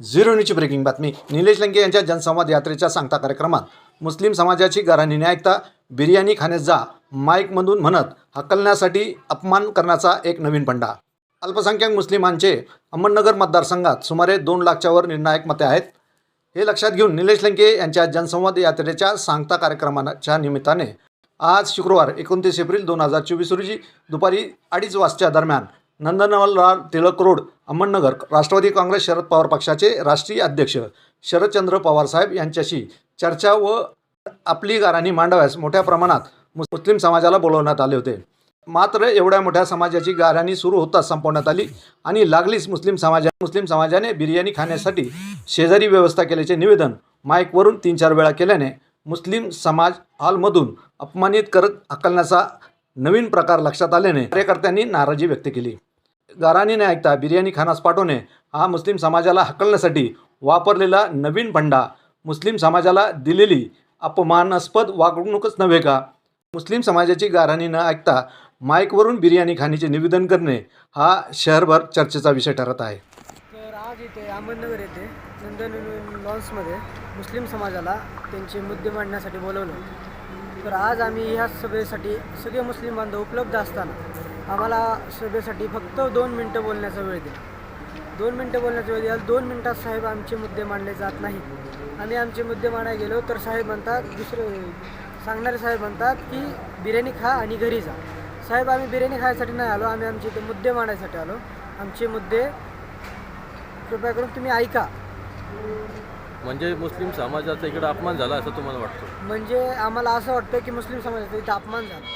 Zero न्यूजची breaking बातमी. निलेश लंके यांच्या जनसंवाद यात्रेच्या सांगता कार्यक्रमात मुस्लिम समाजाची घराणी ऐकता बिर्याणी खाण्यास जा माईकमधून म्हणत हकलण्यासाठी अपमान करण्याचा एक नवीन पंडा. अल्पसंख्याक मुस्लिमांचे अहमदनगर मतदारसंघात सुमारे दोन लाखच्या वर निर्णायक मते आहेत. हे लक्षात घेऊन निलेश लंके यांच्या जनसंवाद यात्रेच्या सांगता कार्यक्रमाच्या निमित्ताने आज शुक्रवार एकोणतीस एप्रिल दोन हजार चोवीस रोजी दुपारी अडीच वाजच्या दरम्यान नंदनवलराव टिळक रोड अहमदनगर राष्ट्रवादी काँग्रेस शरद पवार पक्षाचे राष्ट्रीय अध्यक्ष शरदचंद्र पवार साहेब यांच्याशी चर्चा व आपली गाराणी मांडाव्यास मोठ्या प्रमाणात मुस्लिम समाजाला बोलवण्यात आले होते. मात्र एवढ्या मोठ्या समाजाची गाराणी सुरू होताच संपवण्यात आली आणि लागलीच मुस्लिम समाजा मुस्लिम समाजाने बिर्याणी खाण्यासाठी शेजारी व्यवस्था केल्याचे निवेदन माईकवरून तीन चार वेळा केल्याने मुस्लिम समाज हॉलमधून अपमानित करत हकलण्याचा नवीन प्रकार लक्षात आल्याने कार्यकर्त्यांनी नाराजी व्यक्त केली. गाराणी न ऐकता बिर्याणी खानास पाठवणे. हा मुस्लिम समाजाला हकलण्यासाठी वापरलेला नवीन फंडा. मुस्लिम समाजाला दिलेली अपमानास्पद वागणूकच नव्हे का? मुस्लिम समाजाची गाराणी न ऐकता माईकवरून बिर्याणी खाण्याचे निवेदन करणे हा शहरभर चर्चेचा विषय ठरत आहे. तर आज इथे अहमदनगर येथे नंदन लॉन्समध्ये मुस्लिम समाजाला त्यांचे मुद्दे मांडण्यासाठी बोलवलं तर आज आम्ही ह्या सभेसाठी सगळे मुस्लिम बांधव उपलब्ध असताना आम्हाला सभेसाठी फक्त दोन मिनटं बोलण्याचा वेळ दिला. दोन मिनटं बोलण्याचा वेळ दिला. दोन मिनटात साहेब आमचे मुद्दे मांडले जात नाहीत आम्ही आमचे मुद्दे मांडायला गेलो तर साहेब म्हणतात दुसरे सांगणारे साहेब म्हणतात की बिर्याणी खा आणि घरी जा. साहेब आम्ही बिर्याणी खायसाठी नाही आलो. आम्ही आमचे इथे मुद्दे मांडायसाठी आलो. आमचे मुद्दे कृपया करून तुम्ही ऐका. म्हणजे मुस्लिम समाजाचा इकडे अपमान झाला असं तुम्हाला वाटतं? म्हणजे आम्हाला असं वाटतं की मुस्लिम समाजाचा इथं अपमान झाला.